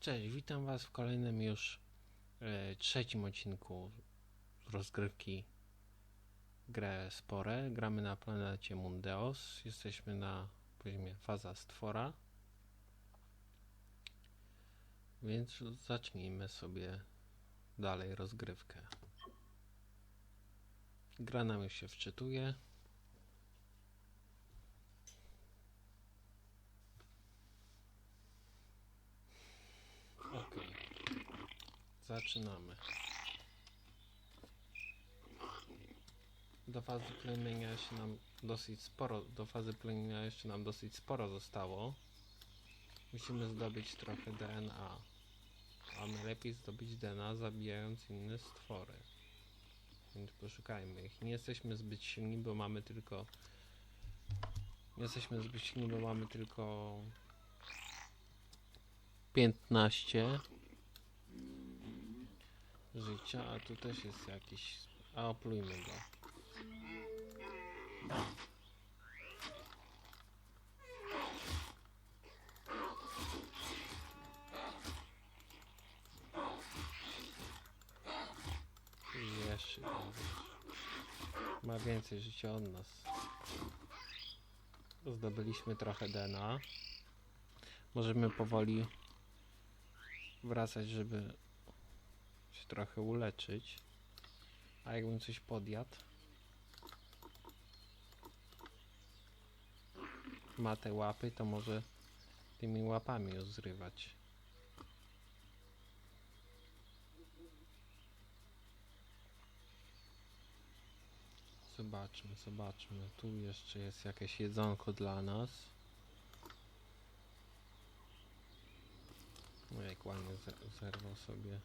Cześć, witam Was w kolejnym już e, trzecim odcinku rozgrywki grę Spore. Gramy na planecie Mundeos. Jesteśmy na poziomie faza stwora. Więc zacznijmy sobie dalej rozgrywkę. Gra nam już się wczytuje. Okej. Zaczynamy. Do fazy plemienia się nam dosyć sporo, do fazy plemienia jeszcze nam dosyć sporo zostało. Musimy zdobyć trochę DNA. A najlepiej zdobyć DNA zabijając inne stwory. Więc poszukajmy ich. Nie jesteśmy zbyt silni, bo mamy tylko... Nie jesteśmy zbyt silni, bo mamy tylko 15 życia, a tu też jest jakiś. A oplujmy go. I jeszcze. Ma więcej życia od nas. Zdobyliśmy trochę DNA. Możemy powoli wracać, żeby trochę uleczyć. A jakbym coś podjadł, ma te łapy, to może tymi łapami ją zrywać. Zobaczmy, zobaczmy. Tu jeszcze jest jakieś jedzonko dla nas. No jak ładnie ze- zerwał sobie.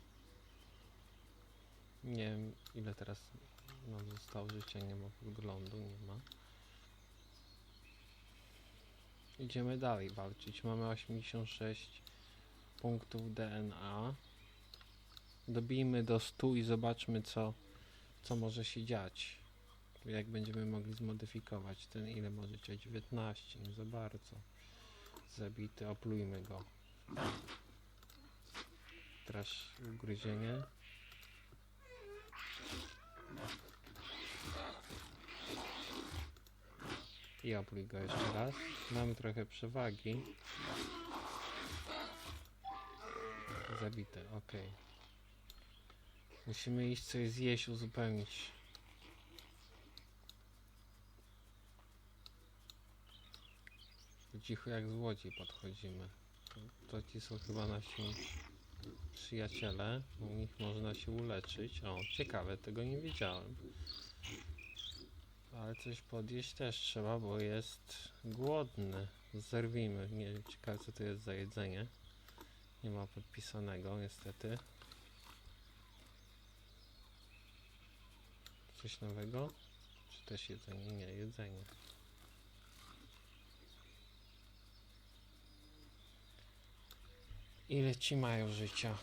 Nie wiem ile teraz nam zostało życia, nie ma wyglądu, nie ma. Idziemy dalej walczyć. Mamy 86 punktów DNA. Dobijmy do 100 i zobaczmy co, co może się dziać. Jak będziemy mogli zmodyfikować ten ile może życia? 19, nie za bardzo. Zabity, oplujmy go. Teraz ugryzienie. I opluj go jeszcze raz. Mamy trochę przewagi. Zabite, ok. Musimy iść coś zjeść, uzupełnić. Cicho jak złodziej podchodzimy. To, to ci są chyba nasi przyjaciele. U nich można się uleczyć. O, ciekawe, tego nie wiedziałem. Ale coś podjeść też trzeba, bo jest głodny. Zerwijmy. Nie wiem, ciekawe co to jest za jedzenie. Nie ma podpisanego niestety. Coś nowego? Czy też jedzenie? Nie, jedzenie. Ile ci mają życia?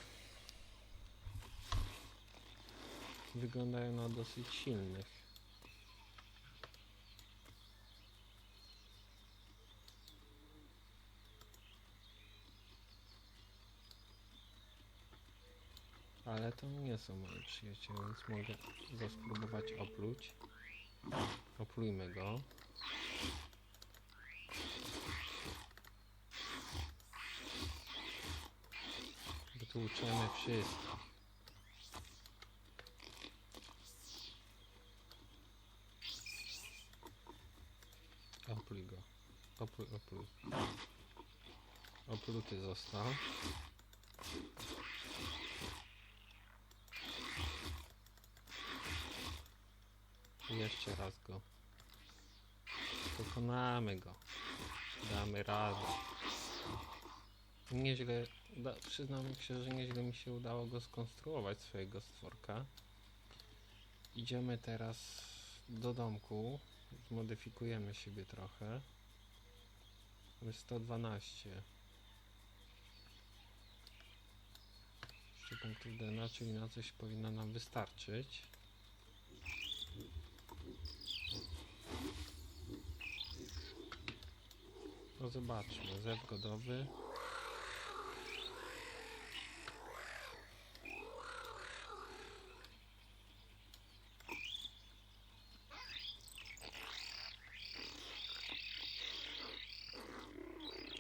Wyglądają na dosyć silnych. Ale to nie są moi przyjaciele, więc mogę go spróbować opluć. Oplujmy go. Wytłuczemy wszystko. Opluj go. Opluj, opluj. Opluty został. Jeszcze raz go. Pokonamy go. Damy radę. Nieźle, da, przyznam się, że nieźle mi się udało go skonstruować, swojego stworka. Idziemy teraz do domku. Zmodyfikujemy siebie trochę. Mamy 112. Jeszcze punktów DNA, czyli na coś powinno nam wystarczyć. No zobaczmy, zew godowy.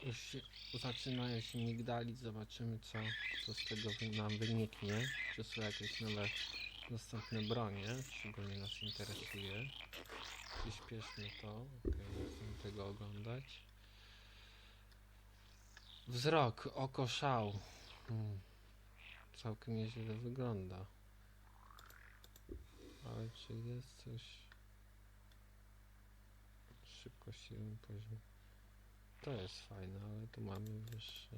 już się, zaczynają się migdalić, zobaczymy co, co z tego nam wyniknie. Czy są jakieś nowe dostępne bronie, szczególnie nas interesuje. Przyspieszmy to, nie chcemy tego oglądać. Wzrok, oko szał. Hmm. Całkiem nieźle wygląda. Ale czy jest coś... Szybkość jeden poziom. To jest fajne, ale tu mamy wyższy.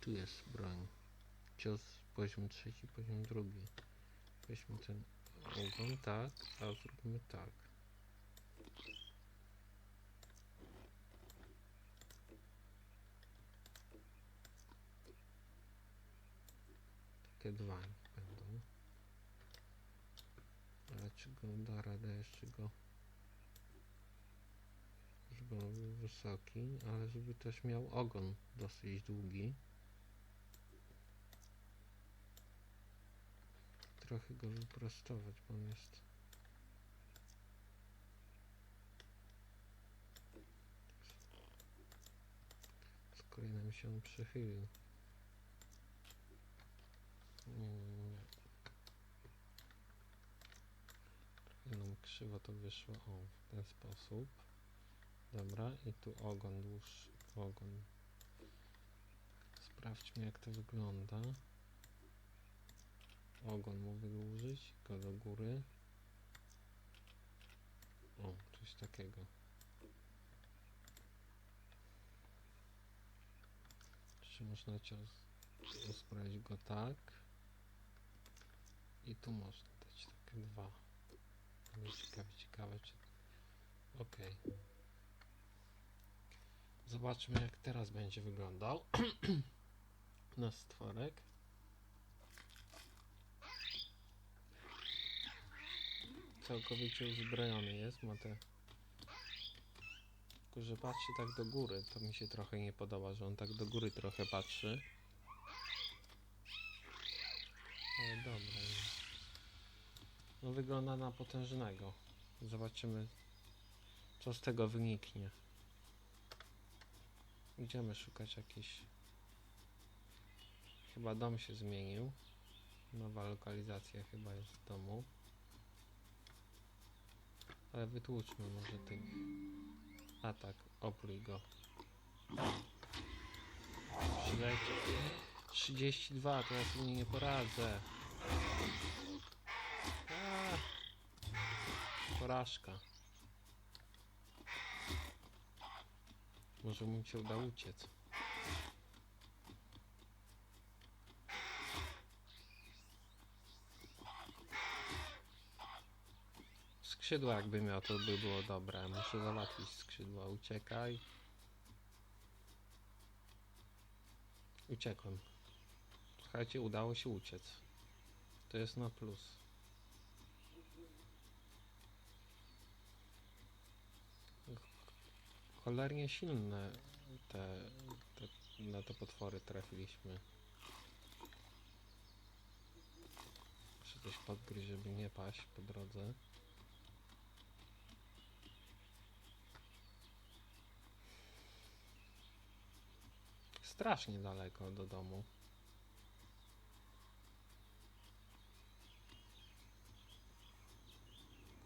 Tu jest broń. Cios poziom trzeci, poziom drugi. Weźmy ten ogon, tak, a zróbmy tak. Takie dwa niech będą. Ale czy go da radę jeszcze go żeby on był wysoki, ale żeby też miał ogon dosyć długi. Trochę go wyprostować, bo on jest z nam się on przechylił. Mm, Nie. Trochę nam krzywo to wyszło, o, w ten sposób. Dobra, i tu ogon dłuższy, ogon. Sprawdźmy jak to wygląda. Ogon mu wydłużyć, go do góry. O, coś takiego. Czy można cios uzbroić go tak? I tu można dać takie dwa. Mnie ciekawe, ciekawe czy... Okej. Zobaczmy jak teraz będzie wyglądał nasz stworek. Całkowicie uzbrojony jest, ma te... Tylko, że patrzy tak do góry, to mi się trochę nie podoba, że on tak do góry trochę patrzy. Ale dobra. No wygląda na potężnego. Zobaczymy co z tego wyniknie. Idziemy szukać jakiś. Chyba dom się zmienił. Nowa lokalizacja chyba jest w domu. Ale wytłuczmy może tych. A tak, opluj go. Przyleciał. 32, to ja sobie nie poradzę. Porażka. Może mu się uda uciec. Skrzydła jakby miał, to by było dobre. Muszę załatwić skrzydła. Uciekaj. Uciekłem. Słuchajcie, udało się uciec. To jest na plus. Cholernie silne te, te, na te potwory trafiliśmy. Muszę coś podgryźć, żeby nie paść po drodze. Strasznie daleko do domu.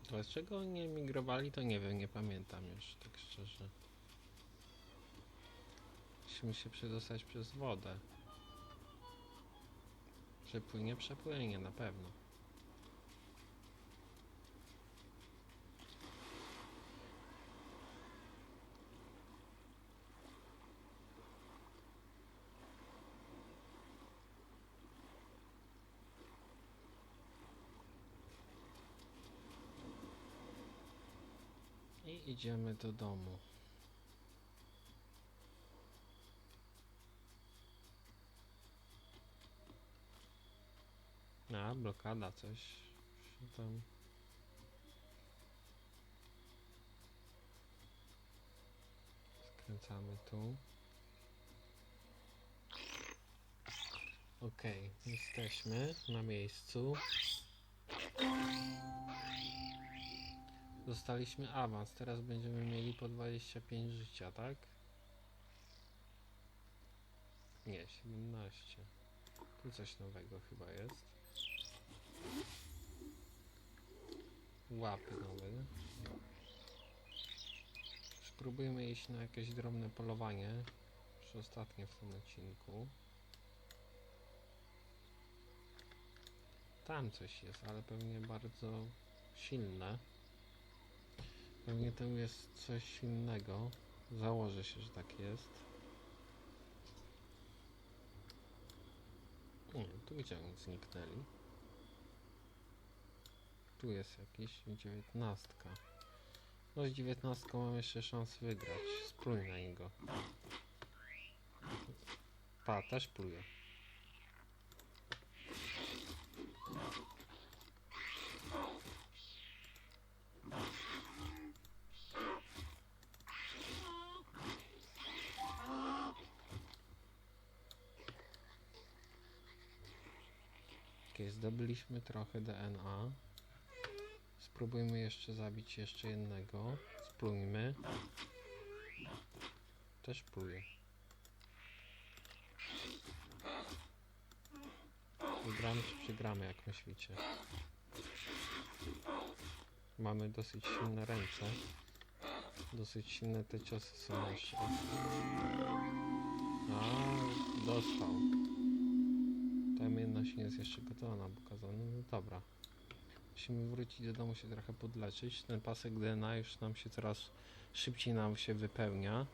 Dlaczego nie migrowali, to nie wiem, nie pamiętam już, tak szczerze. Musimy się przedostać przez wodę. Przepłynie, przepłynie, na pewno. I idziemy do domu. A, blokada, coś się tam. Skręcamy tu. Okej, jesteśmy na miejscu. Dostaliśmy awans, teraz będziemy mieli po 25 życia, tak? Nie, 17. Tu coś nowego chyba jest. Łapy nowe. Spróbujmy iść na jakieś drobne polowanie. Już ostatnie w tym odcinku. Tam coś jest, ale pewnie bardzo silne. Pewnie to jest coś innego. Założę się, że tak jest. Nie, tu gdzie oni zniknęli? Tu jest jakiś dziewiętnastka. No z dziewiętnastką mam jeszcze szansę wygrać. Spluj na niego. Pa, też pluje. Zdobyliśmy trochę DNA. Spróbujmy jeszcze zabić jeszcze jednego. Splujmy. Też pluje. Wygramy czy przegramy, jak myślicie? Mamy dosyć silne ręce. Dosyć silne te ciosy są jeszcze. A, dostał. Ta umiejętność nie jest jeszcze gotowa na pokazane. No dobra. Musimy wrócić do domu się trochę podleczyć. Ten pasek DNA już nam się coraz szybciej nam się wypełnia.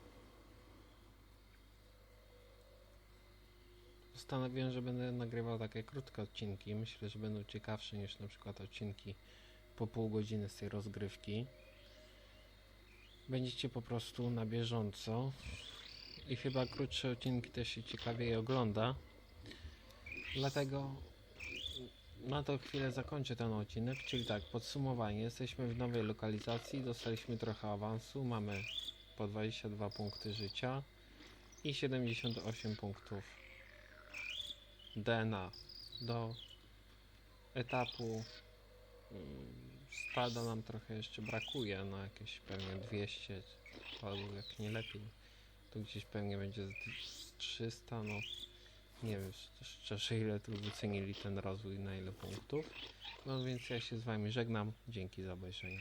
Postanowiłem, że będę nagrywał takie krótkie odcinki. Myślę, że będą ciekawsze niż na przykład odcinki po pół godziny z tej rozgrywki. Będziecie po prostu na bieżąco. I chyba krótsze odcinki też się ciekawiej ogląda. Dlatego na tą chwilę zakończę ten odcinek, czyli tak, podsumowanie. Jesteśmy w nowej lokalizacji, dostaliśmy trochę awansu, mamy po 22 punkty życia i 78 punktów DNA. Do etapu mm, stada nam trochę jeszcze brakuje, na jakieś pewnie 200, albo jak nie lepiej, to gdzieś pewnie będzie z 300, no nie wiem sz- szczerze ile tu wycenili ten rozwój, na ile punktów. No więc ja się z wami żegnam. Dzięki za obejrzenie.